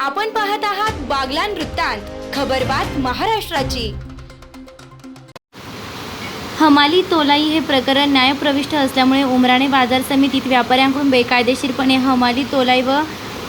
आपण पाहत आहात बागलान वृत्तांत खबरबात महाराष्ट्राची. हमाली तोलाई हे प्रकरण न्यायप्रविष्ट असल्यामुळे उमराणे बाजार समितीत व्यापाऱ्यांकडून बेकायदेशीरपणे हमाली तोलाई व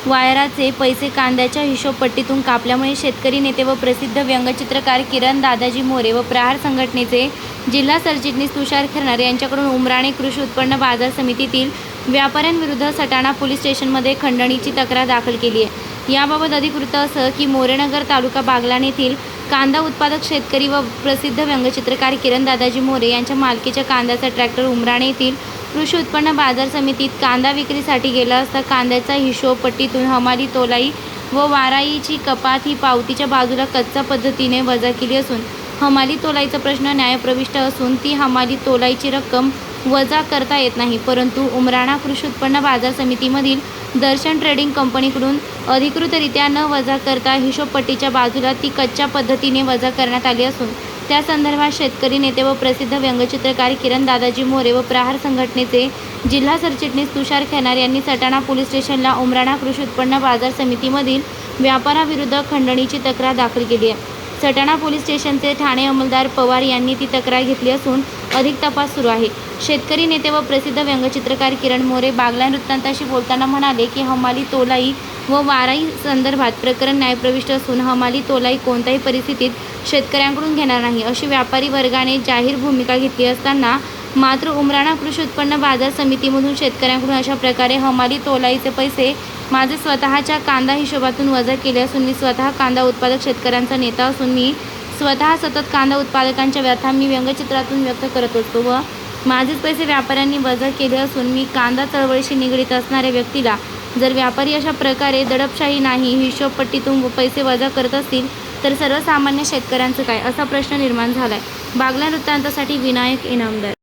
वायराचे पैसे कांद्याच्या हिशोबपट्टीतून कापल्यामुळे शेतकरी नेते व प्रसिद्ध व्यंगचित्रकार किरण दादाजी मोरे व प्रहार संघटनेचे जिल्हा सरचिटणीस तुषार खेरणार यांच्याकडून उमराणे कृषी उत्पन्न बाजार समितीतील व्यापाऱ्यांविरुद्ध सटाणा पोलीस स्टेशनमध्ये खंडणीची तक्रार दाखल केली आहे. याबाबत अधिकृत असं की मोरेनगर तालुका बागलाण येथील कांदा उत्पादक शेतकरी व प्रसिद्ध व्यंगचित्रकार किरण दादाजी मोरे यांच्या मालकीच्या कांद्याचा ट्रॅक्टर उमराणे येथील कृषी उत्पन्न बाजार समितीत कांदा विक्रीसाठी गेला असता कांद्याचा हिशोब पट्टीतून हमाली तोलाई व वाराईची कपात ही पावतीच्या बाजूला कच्चा पद्धतीने वजा केली असून हमाली तोलाईचा प्रश्न न्यायप्रविष्ट असून ती हमाली तोलाईची रक्कम वजा करता येत नाही. परंतु उमराणा कृषी उत्पन्न बाजार समितीमधील दर्शन ट्रेडिंग कंपनीकडून अधिकृतरित्या न वजा करता हिशोबपट्टीच्या बाजूला ती कच्च्या पद्धतीने वजा करण्यात आली असून त्या संदर्भात शेतकरी नेते व प्रसिद्ध व्यंगचित्रकार किरण दादाजी मोरे व प्रहार संघटनेचे जिल्हा सरचिटणीस तुषार खैनार यांनी सटाणा पोलीस स्टेशनला उमराणा कृषी उत्पन्न बाजार समितीमधील व्यापाराविरुद्ध खंडणीची तक्रार दाखल केली आहे. सटाणा पोलीस स्टेशनचे ठाणे अंमलदार पवार यांनी ती तक्रार घेतली असून अधिक तपास सुरू आहे. शेतकरी नेते व प्रसिद्ध व्यंगचित्रकार किरण मोरे बागला वृत्तांताशी बोलताना म्हणाले की हमाली तोलाई व वाराई संदर्भात प्रकरण न्यायप्रविष्ट असून हमाली तोलाई कोणत्याही परिस्थितीत शेतकऱ्यांकडून घेणार नाही अशी व्यापारी वर्गाने जाहीर भूमिका घेतली असताना मात्र उमराणा कृषी उत्पन्न बाजार समितीमधून शेतकऱ्यांकडून अशा प्रकारे हमाली तोलाईचे पैसे माझे स्वतःच्या कांदा हिशोबातून वजा केले असून मी स्वतः कांदा उत्पादक शेतकऱ्यांचा नेता असून मी स्वतः सतत कांदा उत्पादकांच्या व्यथा मी व्यंगचित्रातून व्यक्त करत असतो व माझेच पैसे व्यापाऱ्यांनी वजा केले असून मी कांदा चळवळीशी निगडीत असणाऱ्या व्यक्तीला जर व्यापारी अशा प्रकारे दडपशाही नाही हिशोबपट्टीतून पैसे वजा करत असतील तर सर्वसामान्य शेतकऱ्यांचं काय? असा प्रश्न निर्माण झाला आहे बागला वृत्तांतासाठी विनायक इनामदार